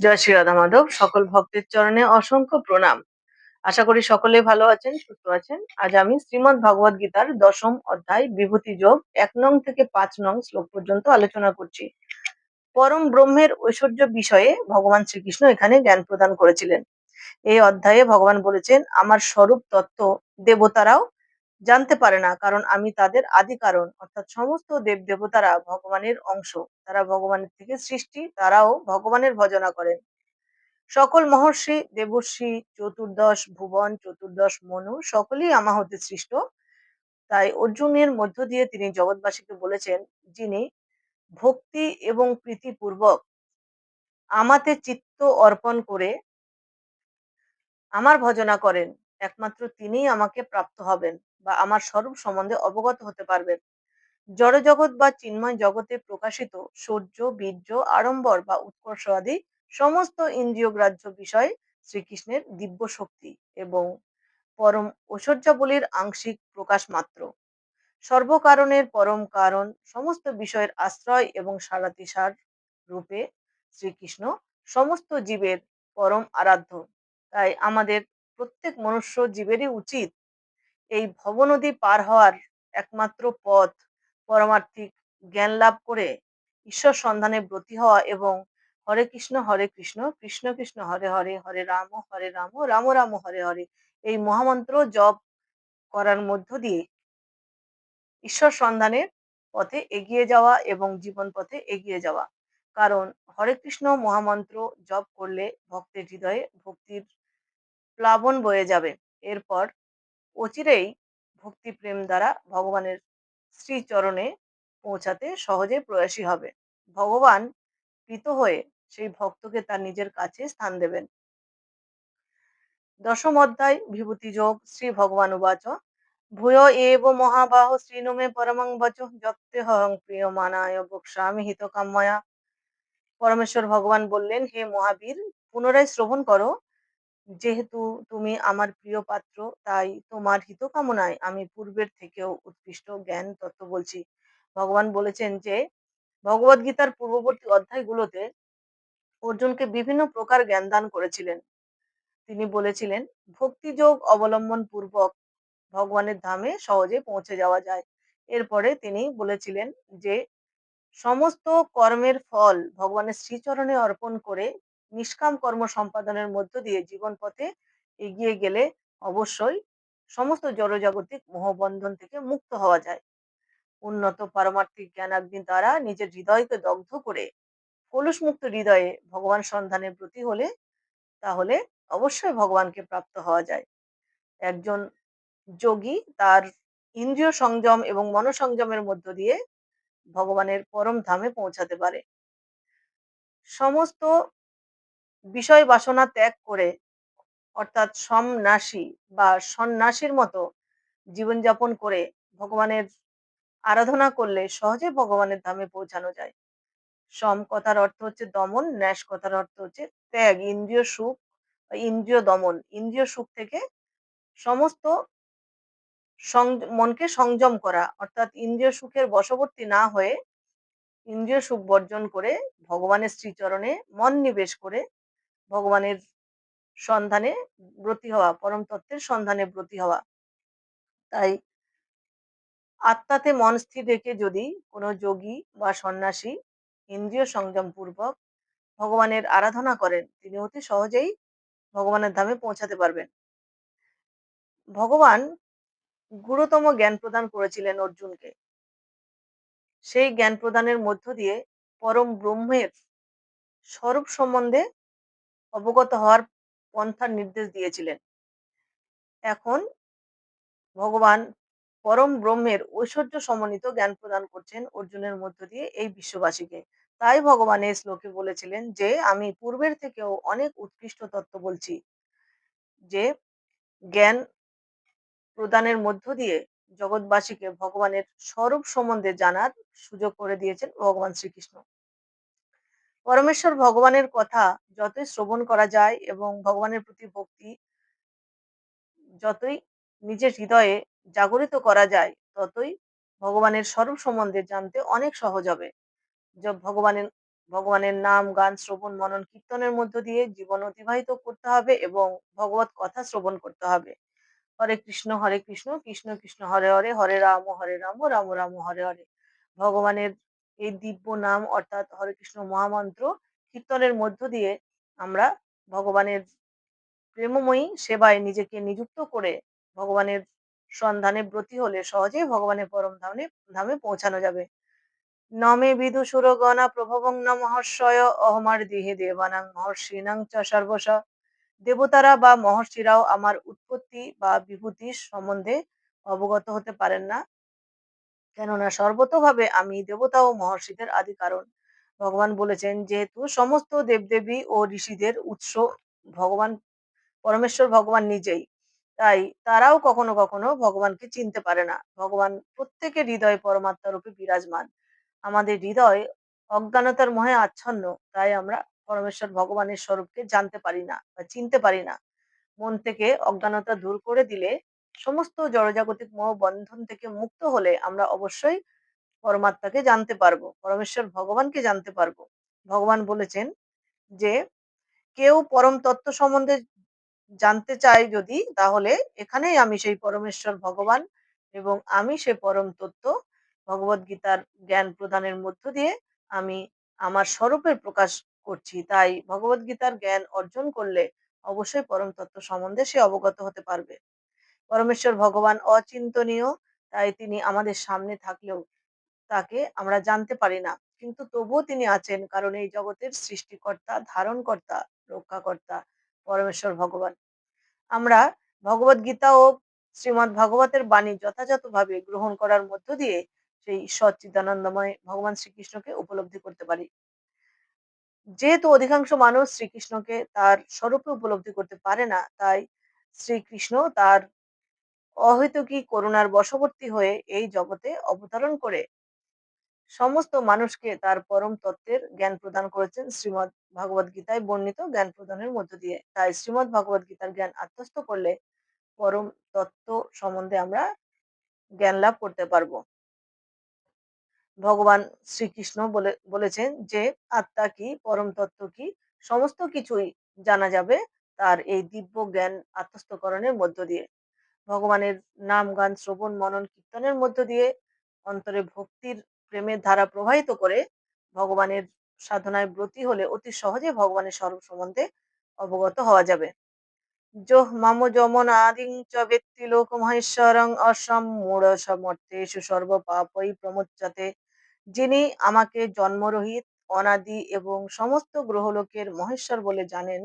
জয় শ্রী রাধা মাধব সকল ভক্তের চরণে অসংখ্য প্রণাম। আশা করি সকলে ভালো আছেন, সুস্থ আছেন। আজ আমি শ্রীমদ্ ভগবদ গীতার দশম অধ্যায়, বিভূতি যোগ, এক নং থেকে পাঁচ নং শ্লোক পর্যন্ত আলোচনা করছি। পরম ব্রহ্মের ঐশ্বর্য বিষয়ে ভগবান শ্রীকৃষ্ণ এখানে জ্ঞান প্রদান করেছিলেন। এই অধ্যায়ে ভগবান বলেছেন, আমার স্বরূপ তত্ত্ব দেবতারাও জানতে পারে না, কারণ আমি তাদের আদি কারণ। অর্থাৎ সমস্ত দেব দেবতারা ভগবানের অংশ। তারা ভগবানের থেকে সৃষ্টি, তারাও ভগবানের ভজনা করেন। সকল মহর্ষি, দেবর্ষি, চতুর্দশ ভুবন, চতুর্দশ মনু, সকলেই আমা হতে সৃষ্ট। তাই অর্জুনের মধ্য দিয়ে তিনি জগৎবাসীকে বলেছেন, যিনি ভক্তি এবং প্রীতিপূর্বক আমাতে চিত্ত অর্পণ করে আমার ভজনা করেন একমাত্র তিনিই আমাকে প্রাপ্ত হবেন বা আমার স্বরূপ সম্বন্ধে অবগত হতে পারবেন। জড়জগৎ বা চিন্ময় জগতে প্রকাশিত সূর্য, বীর্য, আড়ম্বর বা উৎকর্ষ আদি সমস্ত ইন্দ্রিয়গ্রাহ্য বিষয় শ্রীকৃষ্ণের দিব্য শক্তি এবং পরম ঐশ্বর্যাবলীর আংশিক প্রকাশ মাত্র। সর্বকারণের পরম কারণ সমস্ত বিষয়ের আশ্রয় এবং সারাতিসার রূপে শ্রীকৃষ্ণ সমস্ত জীবের পরম আরাধ্য। তাই আমাদের প্রত্যেক মনুষ্য জীবেরই উচিত এই ভবনদী পার হওয়ার একমাত্র পথ পরমার্থিক জ্ঞান লাভ করে ঈশ্বর সন্ধানে ব্রতী হওয়া এবং হরে কৃষ্ণ হরে কৃষ্ণ কৃষ্ণ কৃষ্ণ, হরে হরে হরে রাম হরে রাম রাম রাম, হরে হরে এই মহামন্ত্র জপ করার মধ্য দিয়ে ঈশ্বর সন্ধানের পথে এগিয়ে যাওয়া এবং জীবন পথে এগিয়ে যাওয়া। কারণ হরে কৃষ্ণ মহামন্ত্র জপ করলে ভক্তের হৃদয়ে ভক্তির প্লাবন বয়ে যাবে। এরপর অচিরেই ভক্তি প্রেম দ্বারা ভগবানের শ্রীচরণে পৌঁছাতে সহজে প্রয়াসী হবে। ভগবান প্রীত হয়ে সেই ভক্তকে তার নিজের কাছে স্থান দেবেন। দশম অধ্যায়, বিভূতি যোগ, শ্রী ভগবান উবাচ। ভূয় এব মহাবাহ শ্রীনুমে পরমং বচ। যত্তে হং প্রিয় মানায় বক্সামি হিত কাম্যয়া পরমেশ্বর ভগবান বললেন, হে মহাবীর, পুনরায় শ্রবণ করো। যেহেতু তুমি আমার প্রিয় পাত্র, তাই তোমার হিত কামনায় আমি পূর্বের থেকেও উৎকৃষ্ট জ্ঞান তত্ত্ব বলছি। ভগবান বলেছেন যে ভগবদ গীতার পূর্ববর্তী অধ্যায়গুলোতে অর্জুনকে বিভিন্ন প্রকার জ্ঞান দান করেছিলেন। তিনি বলেছিলেন, ভক্তিযোগ অবলম্বন পূর্বক ভগবানের ধামে সহজে পৌঁছে যাওয়া যায়। এরপরে তিনি বলেছিলেন যে, সমস্ত কর্মের ফল ভগবানের শ্রীচরণে অর্পণ করে নিষ্কাম কর্ম সম্পাদনের মধ্য দিয়ে জীবন পথে এগিয়ে গেলে অবশ্যই সমস্ত জড়জাগতিক মোহবন্ধন থেকে মুক্ত হওয়া যায়। উন্নত পারমার্থিক জ্ঞানাগ্নি দ্বারা নিজের হৃদয়কে দগ্ধ করে কলুষ মুক্ত হৃদয়ে ভগবান সন্ধানের প্রতি হলে তাহলে অবশ্যই ভগবানকে প্রাপ্ত হওয়া যায়। একজন যোগী তার ইন্দ্রিয় সংযম এবং মনোসংযমের মধ্য দিয়ে ভগবানের পরম ধামে পৌঁছাতে পারে। সমস্ত বিষয় বাসনা ত্যাগ করে, অর্থাৎ সমনাসী বা সন্ন্যাসীর মতো জীবনযাপন করে ভগবানের আরাধনা করলে সহজে ভগবানের ধামে পৌঁছানো যায়। সম কথার অর্থ হচ্ছে দমন, ন্যাস কথার অর্থ হচ্ছে ত্যাগ, ইন্দ্রিয় সুখ ইন্দ্রিয় দমন। ইন্দ্রিয় সুখ থেকে সমস্ত মনকে সংযম করা, অর্থাৎ ইন্দ্রিয় সুখের বশবর্তী না হয়ে ইন্দ্রিয় সুখ বর্জন করে ভগবানের শ্রীচরণে মন নিবেশ করে ভগবানের সন্ধানে ব্রতী হওয়া, পরম তত্ত্বের সন্ধানে ব্রতী হওয়া। তাই আত্মাতে মন স্থির রেখে যদি কোনো যোগী বা সন্ন্যাসী ইন্দ্রিয় সংযম পূর্বক ভগবানের আরাধনা করেন, তিনি অতি সহজেই ভগবানের ধামে পৌঁছাতে পারবেন। ভগবান গুরুতম জ্ঞান প্রদান করেছিলেন অর্জুনকে। সেই জ্ঞান প্রদানের মধ্য দিয়ে পরম ব্রহ্মের স্বরূপ সম্বন্ধে অবগত হওয়ার পন্থার নির্দেশ দিয়েছিলেন। এখন ভগবান পরম ব্রহ্মের ঐশ্বর্য সমন্বিত জ্ঞান প্রদান করছেন অর্জুনের মধ্য দিয়ে এই বিশ্ববাসীকে। তাই ভগবান এই শ্লোকে বলেছিলেন যে, আমি পূর্বের থেকেও অনেক উৎকৃষ্ট তত্ত্ব বলছি, যে জ্ঞান প্রদানের মধ্য দিয়ে জগৎবাসীকে ভগবানের স্বরূপ সম্বন্ধে জানার সুযোগ করে দিয়েছেন ভগবান শ্রীকৃষ্ণ। পরমেশ্বর ভগবানের কথা যতই শ্রবণ করা যায় এবং ভগবানের প্রতি ভক্তি যতই নিজের হৃদয়ে জাগরিত করা যায়, ততই ভগবানের স্বরূপ সম্বন্ধে জানতে অনেক সহজ হবে। ভগবানের ভগবানের নাম, গান, শ্রবণ, মনন, কীর্তনের মধ্য দিয়ে জীবন অতিবাহিত করতে হবে এবং ভগবত কথা শ্রবণ করতে হবে। হরে কৃষ্ণ হরে কৃষ্ণ কৃষ্ণ কৃষ্ণ, হরে হরে হরে রাম হরে রাম রাম রাম, হরে হরে। ভগবানের এই দিব্য নাম অর্থাৎ হরে কৃষ্ণ মহামন্ত্র কীর্তনের মধ্য দিয়ে আমরা ভগবানের প্রেমময়ী সেবায় নিজেকে নিযুক্ত করে ভগবানের সন্ধানে ব্রতী হলে সহজেই ভগবানের পরম ধামে ধামে পৌঁছানো যাবে। নমে বিদুষুর গণা প্রভবং ন মহর্ষয় অহমার দেহে দেবানাং মহর্ষিনাং চ সর্বশ। দেবতারা বা মহর্ষিরাও আমার উৎপত্তি বা বিভূতির সম্বন্ধে অবগত হতে পারেন না। কেননা সর্বতভাবে আমি দেবতা ও মহর্ষিদের আদি কারণ। ভগবান বলেছেন যেহেতু সমস্ত দেবদেবী ও ঋষিদের উৎস ভগবান, পরমেশ্বর ভগবান নিজেই। তাই তারাও কখনো কখনো ভগবানকে চিনতে পারে না। ভগবান প্রত্যেকের হৃদয়ে পরমাত্মা রূপে বিরাজমান। আমাদের হৃদয় অজ্ঞানতার মহে আচ্ছন্ন, তাই আমরা পরমেশ্বর ভগবানের স্বরূপকে জানতে পারি না বা চিনতে পারি না। মন থেকে অজ্ঞানতা দূর করে দিলে সমস্ত জড়জাগতিক মোহ বন্ধন থেকে মুক্ত হলে আমরা অবশ্যই পরমাত্মাকে জানতে পারব, পরমেশ্বর ভগবানকে জানতে পারব। ভগবান বলেছেন যে, কেউ পরম তত্ত্ব সম্বন্ধে জানতে চাই যদি, তাহলে এখানেই আমি সেই পরমেশ্বর ভগবান এবং আমি সে পরম তত্ত্ব ভগবত গীতার জ্ঞান প্রদানের মধ্য দিয়ে আমি আমার স্বরূপের প্রকাশ করছি। তাই ভগবত গীতার জ্ঞান অর্জন করলে অবশ্যই পরম তত্ত্ব সম্বন্ধে সে অবগত হতে পারবে। পরমেশ্বর ভগবান অচিন্তনীয়, তাই তিনি আমাদের সামনে থাকলেও তাকে আমরা জানতে পারি না। কিন্তু তবুও তিনি আছেন, কারণ এই জগতের সৃষ্টিকর্তা, ধারণকর্তা, রক্ষাকর্তা পরমেশ্বর ভগবান। আমরা ভগবত গীতা ও শ্রীমৎ ভাগবতের বাণী যথাযথভাবে গ্রহণ করার মধ্য দিয়ে সেই সচ্চিদানন্দময় ভগবান শ্রীকৃষ্ণকে উপলব্ধি করতে পারি। যেহেতু অধিকাংশ মানুষ শ্রীকৃষ্ণকে তার স্বরূপে উপলব্ধি করতে পারে না, তাই শ্রীকৃষ্ণ তার অহেতুকী করুণার বশবর্তী হয়ে এই জগতে অবতরণ করে। সমস্ত মানুষকে তার পরম তত্ত্বের জ্ঞান প্রদান করেছেন শ্রীমৎ ভাগবত গীতায় বর্ণিত জ্ঞান প্রদানের মধ্য দিয়ে। তাই শ্রীমৎ ভাগবত গীতার জ্ঞান আত্মস্থ করলে পরম তত্ত্ব সম্বন্ধে আমরা জ্ঞান লাভ করতে পারব। ভগবান শ্রীকৃষ্ণ বলে, বলেছেন যে, আত্মা কি, পরম তত্ত্ব কি, সমস্ত কিছুই জানা যাবে তার এই দিব্য জ্ঞান আত্মস্থকরণের মধ্য দিয়ে। ভগবানের নাম, গান, শ্রবণ, মনন, কীর্তনের মধ্য দিয়ে অন্তরে ভক্তির প্রেমের ধারা প্রবাহিত করে ভগবানের সাধনায় ব্রতী হলে অতি সহজে ভগবানের স্বরূপ সম্বন্ধে অবগত হওয়া যাবে। যোহ মম যমন আদিং চ ব্যক্তি লোক মহেশ্বরং অসম মূঢ় সমর্থেষু সর্ব পাপই প্রমোচ্যতে। যিনি আমাকে জন্মরহিত, অনাদি এবং সমস্ত গ্রহলোকের মহেশ্বর বলে জানেন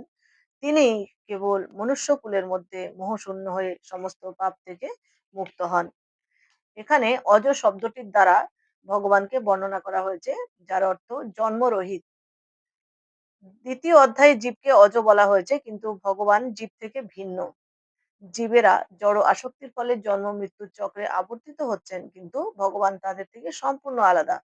তিনি কেবল মনুষ্যকুলের মধ্যে মোহশূন্য হয়ে সমস্ত পাপ থেকে মুক্ত হন। এখানে অজ শব্দটির দ্বারা ভগবানকে বর্ণনা করা হয়েছে, যার অর্থ জন্মরহিত। দ্বিতীয় অধ্যায়ে জীবকে অজ বলা হয়েছে, কিন্তু ভগবান জীব থেকে ভিন্ন। জীবেরা জড় আসক্তির ফলে জন্ম, মৃত্যুর চক্রে আবর্তিত হচ্ছেন, কিন্তু ভগবান তাদের থেকে সম্পূর্ণ আলাদা।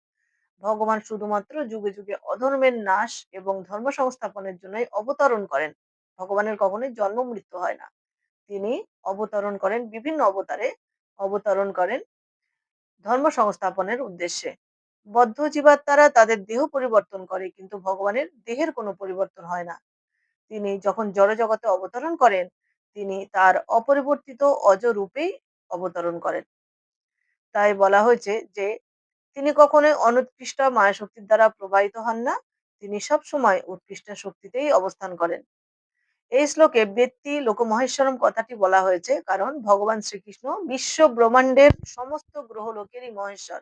ভগবান শুধুমাত্র যুগে যুগে অধর্মের নাশ এবং ধর্ম সংস্থাপনের জন্যই অবতরণ করেন। ভগবানের কখনোই জন্ম মৃত্যু হয় না। তিনি অবতরণ করেন, বিভিন্ন অবতারে অবতরণ করেন ধর্ম সংস্থাপনের উদ্দেশ্যে। বদ্ধ জীবাত্মারা তাদের দেহ পরিবর্তন করে, কিন্তু ভগবানের দেহের কোনো পরিবর্তন হয় না। তিনি যখন জড় জগতে অবতরণ করেন, তিনি তার অপরিবর্তিত অজ রূপেই অবতরণ করেন। তাই বলা হয়েছে যে, তিনি কখনোই অনুৎকৃষ্ট মায়া শক্তির দ্বারা প্রবাহিত হন না। তিনি সব সময় উৎকৃষ্ট শক্তিতেই অবস্থান করেন। এই শ্লোকে ব্যক্তি লোকমহেশ্বরম কথাটি বলা হয়েছে, কারণ ভগবান শ্রীকৃষ্ণ বিশ্ব ব্রহ্মাণ্ডের সমস্ত গ্রহ লোকেরই মহেশ্বর।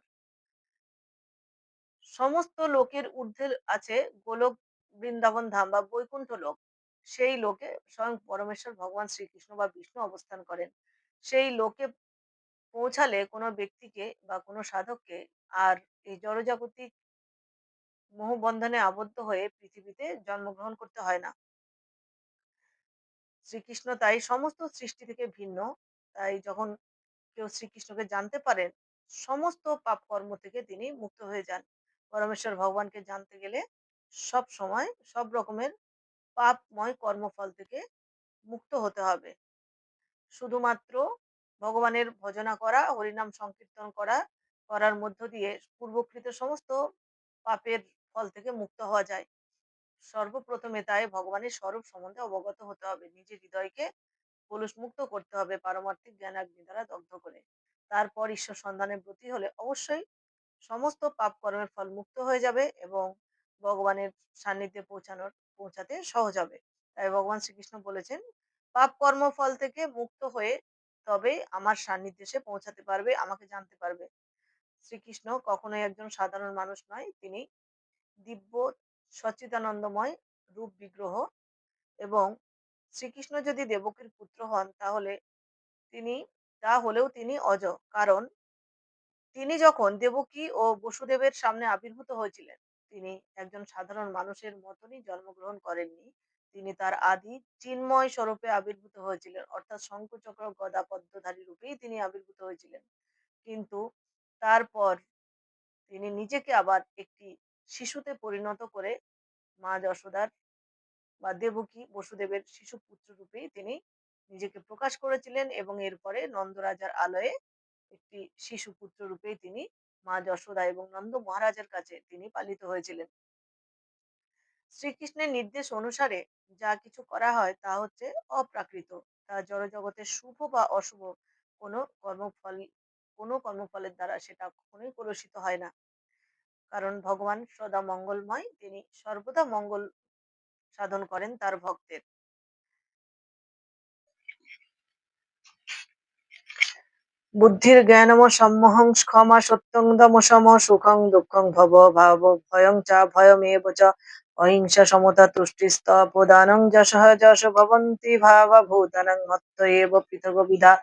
সমস্ত লোকের ঊর্ধ্বে আছে গোলক, বৃন্দাবন ধাম বা বৈকুণ্ঠ লোক। সেই লোকে স্বয়ং পরমেশ্বর ভগবান শ্রীকৃষ্ণ বা বিষ্ণু অবস্থান করেন। সেই লোকে পৌঁছালে কোনো ব্যক্তিকে বা কোনো সাধককে আর এই জড়জাগতিক মোহবন্ধনে আবদ্ধ হয়ে পৃথিবীতে জন্মগ্রহণ করতে হয় না। শ্রীকৃষ্ণ তাই সমস্ত সৃষ্টি থেকে ভিন্ন। তাই যখন কেউ শ্রীকৃষ্ণকে জানতে পারেন, সমস্ত পাপ কর্ম থেকে তিনি মুক্ত হয়ে যান। পরমেশ্বর ভগবানকে জানতে গেলে সব সময় সব রকমের পাপময় কর্মফল থেকে মুক্ত হতে হবে। শুধুমাত্র ভগবানের ভজনা করা, হরিনাম সংকীর্তন করা, করার মধ্য দিয়ে পূর্বকৃত সমস্ত পাপের ফল থেকে মুক্ত হওয়া যায়। সর্বপ্রথমে তাই ভগবানের স্বরূপ সম্বন্ধে অবগত হতে হবে। নিজের হৃদয়কে মুক্ত করতে হবে পারমার্থিক জ্ঞান আগ্নি দ্বারা দগ্ধ করে। তারপর ঈশ্বর সন্ধানের প্রতি হলে অবশ্যই সমস্ত পাপ কর্মের ফল মুক্ত হয়ে যাবে এবং ভগবানের সান্নিধ্যে পৌঁছানোর, পৌঁছাতে সহজ হবে। তাই ভগবান শ্রীকৃষ্ণ বলেছেন পাপ কর্ম ফল থেকে মুক্ত হয়ে তবে আমার সান্নিধ্যে সে পৌঁছাতে পারবে, আমাকে জানতে পারবে। শ্রীকৃষ্ণ কখনোই একজন সাধারণ মানুষ নয়, তিনি দিব্য সচ্চিদানন্দময় রূপ বিগ্রহ এবং শ্রীকৃষ্ণ যদি দেবকীর পুত্র হন, তাহলে তিনি, তা হলেও তিনি অজ, কারণ তিনি যখন দেবকী ও বসুদেবের সামনে আবির্ভূত হয়েছিলেন, তিনি একজন সাধারণ মানুষের মতনই জন্মগ্রহণ করেননি। তিনি তার আদি চিন্ময় স্বরূপে আবির্ভূত হয়েছিলেন, অর্থাৎ শঙ্কুচক্র গদা পদ্মধারী রূপেই তিনি আবির্ভূত হয়েছিলেন। কিন্তু তারপর তিনি নিজেকে আবার একটি শিশুতে পরিণত করে মা যশোদার বা দেবকী বসুদেবের শিশু পুত্র রূপেই তিনি নিজেকে প্রকাশ করেছিলেন এবং এরপরে নন্দরাজার আলয়ে একটি শিশু পুত্র রূপেই তিনি মা যশোদা এবং নন্দ মহারাজের কাছে তিনি পালিত হয়েছিলেন। শ্রীকৃষ্ণের নির্দেশ অনুসারে যা কিছু করা হয় তা হচ্ছে অপ্রাকৃত। তা জড়জগতের শুভ বা অশুভ কোনো কর্মফল, কোনো কর্মফলের দ্বারা সেটা কখনোই কলুষিত হয় না। কারণ ভগবান সদা মঙ্গলময়, তিনি সর্বদা মঙ্গল সাধন করেন তার ভক্তের। বুদ্ধির জ্ঞানম সম্মোহং ক্ষমা সত্যং দম সম সুখং দুঃখং ভব ভাব ভয়ং চা ভয়মেব চ অহিংসা সমতা তুষ্টিস্ত প্রদানং যশ যশ ভবন্তি ভাব ভূতানং হত্য এব পৃথক বিধা।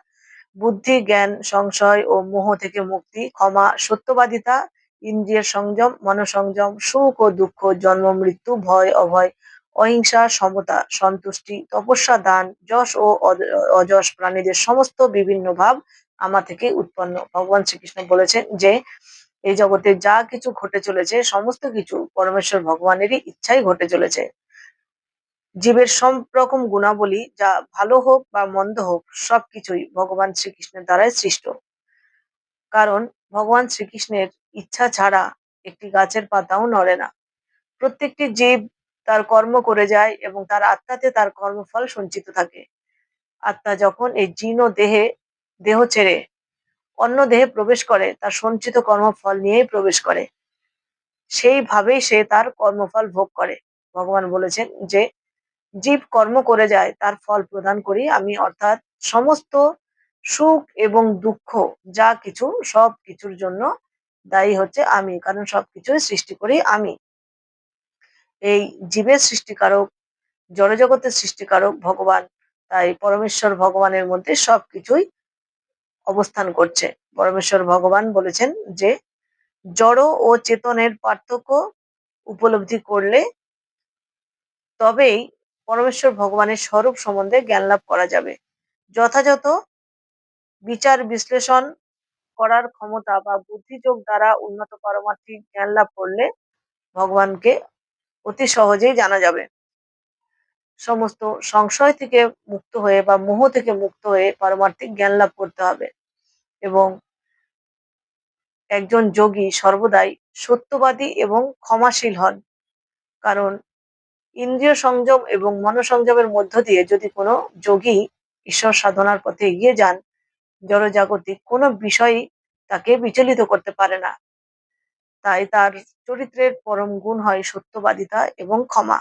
বুদ্ধি, জ্ঞান, সংশয় ও মোহ থেকে মুক্তি, ক্ষমা, সত্যবাদিতা ইন্দ্রিয়ের সংযম, মনসংযম, সুখ ও দুঃখ, জন্ম, মৃত্যু, ভয়, অভয়, অহিংসা, সমতা, সন্তুষ্টি, তপস্যা, দান, যশ ও অযশ প্রাণীদের সমস্ত বিভিন্ন ভাব আমা থেকে উৎপন্ন। ভগবান শ্রীকৃষ্ণ বলেছেন যে, এই জগতে যা কিছু ঘটে চলেছে, সমস্ত কিছু পরমেশ্বর ভগবানেরই ইচ্ছাই ঘটে চলেছে। জীবের সব রকম গুণাবলী যা ভালো হোক বা মন্দ হোক, সবকিছুই ভগবান শ্রীকৃষ্ণের দ্বারাই সৃষ্ট। কারণ ভগবান শ্রীকৃষ্ণের ইচ্ছা ছাড়া একটি গাছের পাতাও নড়ে না। প্রত্যেকটি জীব তার কর্ম করে যায় এবং তার আত্মাতে তার কর্মফল সঞ্চিত থাকে। আত্মা যখন এই জীর্ণ দেহে, দেহ ছেড়ে অন্য দেহে প্রবেশ করে, তার সঞ্চিত কর্মফল নিয়েই প্রবেশ করে। সেইভাবেই সে তার কর্মফল ভোগ করে। ভগবান বলেছেন যে, জীব কর্ম করে যায়, তার ফল প্রদান করি আমি, অর্থাৎ সমস্ত সুখ এবং দুঃখ, যা কিছু, সব কিছুর জন্য দায়ী হচ্ছে আমি, কারণ সবকিছুই সৃষ্টি করি আমি। এই জীবের সৃষ্টিকারক, জড়জগতের সৃষ্টিকারক ভগবান, তাই পরমেশ্বর ভগবানের মধ্যে সবকিছুই অবস্থান করছে। পরমেশ্বর ভগবান বলেছেন যে, জড় ও চেতনের পার্থক্য উপলব্ধি করলে তবেই পরমেশ্বর ভগবানের স্বরূপ সম্বন্ধে জ্ঞান লাভ করা যাবে। যথাযথ বিচার বিশ্লেষণ করার ক্ষমতা বা বুদ্ধিযোগ দ্বারা উন্নত পারমার্থিক জ্ঞান লাভ করলে ভগবানকে অতি সহজেই জানা যাবে। সমস্ত সংশয় থেকে মুক্ত হয়ে বা মোহ থেকে মুক্ত হয়ে পারমার্থিক জ্ঞান লাভ করতে হবে এবং একজন যোগী সর্বদাই সত্যবাদী এবং ক্ষমাশীল হন। কারণ ইন্দ্রিয় সংযম এবং মনোসংযমের মধ্য দিয়ে যদি কোনো যোগী ঈশ্বর সাধনার পথে এগিয়ে যান জড়জাগতিক কোনো বিষয়ই তাকে বিচলিত করতে পারে না। তাই তার চরিত্রের পরম গুণ হয় সত্যবাদিতা এবং ক্ষমা।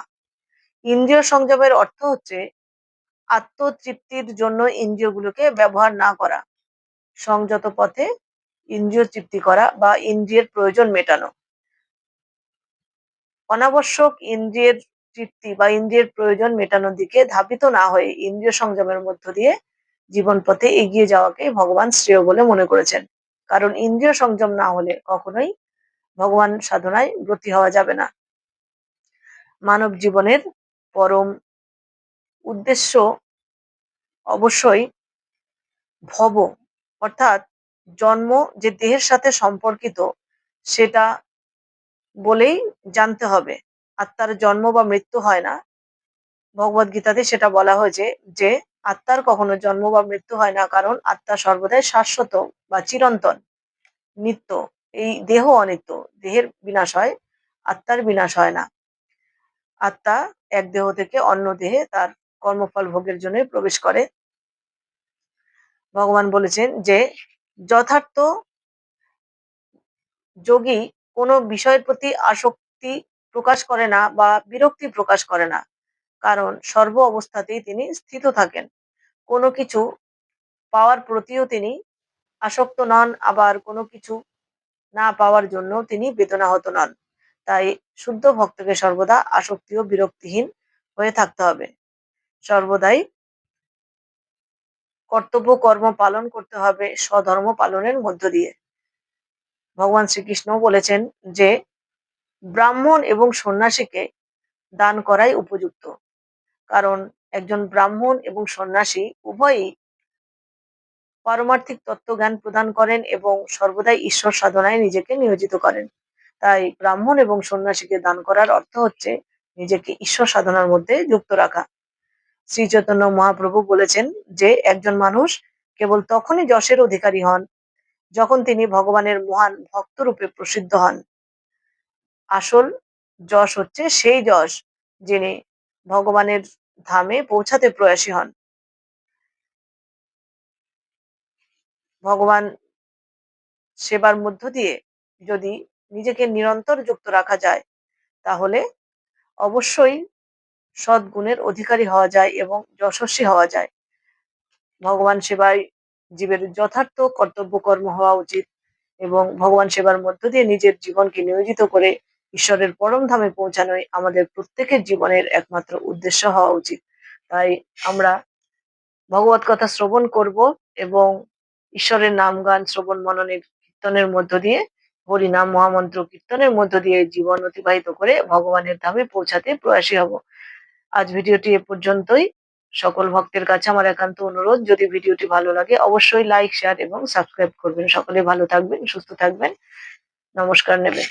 ইন্দ্রিয় সংযমের অর্থ হচ্ছে আত্মতৃপ্তির জন্য ইন্দ্রিয়গুলোকে ব্যবহার না করা, সংযত পথে ইন্দ্রিয় তৃপ্তি করা বা ইন্দ্রিয়ের প্রয়োজন মেটানো। অনাবশ্যক ইন্দ্রিয়ের তৃপ্তি বা ইন্দ্রিয়ের প্রয়োজন মেটানোর দিকে ধাবিত না হয়ে ইন্দ্রিয় সংযমের মধ্য দিয়ে জীবন পথে এগিয়ে যাওয়াকে ভগবান শ্রেয় বলে মনে করেছেন। কারণ ইন্দ্রিয় সংযম না হলে কখনোই ভগবান সাধনায় ব্রতী হওয়া যাবে না। মানব জীবনের পরম উদ্দেশ্য অবশ্যই ভব, অর্থাৎ জন্ম যে দেহের সাথে সম্পর্কিত সেটা বলেই জানতে হবে। আত্মার জন্ম বা মৃত্যু হয় না। ভগবত গীতাতে সেটা বলা হয়েছে যে আত্মার কখনো জন্ম বা মৃত্যু হয় না, কারণ আত্মা সর্বদাই শাশ্বত বা চিরন্তন। নিত্য, এই দেহ অনিত্য, দেহের বিনাশ হয়, আত্মার বিনাশ হয় না। আত্মা এক দেহ থেকে অন্য দেহে তার কর্মফল ভোগের জন্য প্রবেশ করে। ভগবান বলেছেন যে, যথার্থ যোগী কোনো বিষয়ের প্রতি আসক্তি প্রকাশ করে না বা বিরক্তি প্রকাশ করে না। কারণ সর্ব অবস্থাতেই তিনি স্থিত থাকেন। কোনো কিছু পাওয়ার প্রতিও তিনি আসক্ত নন, আবার কোনো কিছু না পাওয়ার জন্য তিনি বেদনাহত নন। তাই শুদ্ধ ভক্তকে সর্বদা আসক্তি ও বিরক্তিহীন হয়ে থাকতে হবে। সর্বদাই কর্তব্য, কর্ম পালন করতে হবে, স্বধর্ম পালনের মধ্য দিয়ে। ভগবান শ্রীকৃষ্ণ বলেছেন যে, ব্রাহ্মণ এবং সন্ন্যাসীকে দান করাই উপযুক্ত। কারণ একজন ব্রাহ্মণ এবং সন্ন্যাসী উভয়ই পারমার্থিক তত্ত্বজ্ঞান প্রদান করেন এবং সর্বদাই ঈশ্বর সাধনায় নিজেকে নিয়োজিত করেন। তাই ব্রাহ্মণ এবং সন্ন্যাসীকে দান করার অর্থ হচ্ছে নিজেকে ঈশ্বর সাধনার মধ্যে যুক্ত রাখা। শ্রী চৈতন্য মহাপ্রভু বলেছেন যে, একজন মানুষ কেবল তখনই যশের অধিকারী হন যখন তিনি ভগবানের মহান ভক্ত রূপে প্রসিদ্ধ হন। আসল যশ হচ্ছে সেই যশ যিনি ভগবানের ধামে পৌঁছাতে প্রয়াসী হন। ভগবান সেবার মধ্য দিয়ে যদি নিজেকে নিরন্তর যুক্ত রাখা যায়, তাহলে অবশ্যই সদ্গুণের অধিকারী হওয়া যায় এবং যশস্বী হওয়া যায়। ভগবান সেবায় জীবের যথার্থ কর্তব্য কর্ম হওয়া উচিত এবং ভগবান সেবার মধ্য দিয়ে নিজের জীবনকে নিয়োজিত করে ঈশ্বরের পরম ধামে পৌঁছানোই আমাদের প্রত্যেকের জীবনের একমাত্র উদ্দেশ্য হওয়া উচিত। তাই আমরা ভগবত কথা শ্রবণ করব এবং ঈশ্বরের নাম গান শ্রবণ মননের কীর্তনের মধ্য দিয়ে, হরি নাম মহামন্ত্র কীর্তনের মধ্য দিয়ে জীবন অতিবাহিত করে ভগবানের ধামে পৌঁছাতে প্রয়াসী হব। আজ ভিডিওটি এ পর্যন্তই। সকল ভক্তের কাছে আমার একান্ত অনুরোধ, যদি ভিডিওটি ভালো লাগে অবশ্যই লাইক, শেয়ার এবং সাবস্ক্রাইব করবেন। সকলে ভালো থাকবেন, সুস্থ থাকবেন। নমস্কার নেবেন।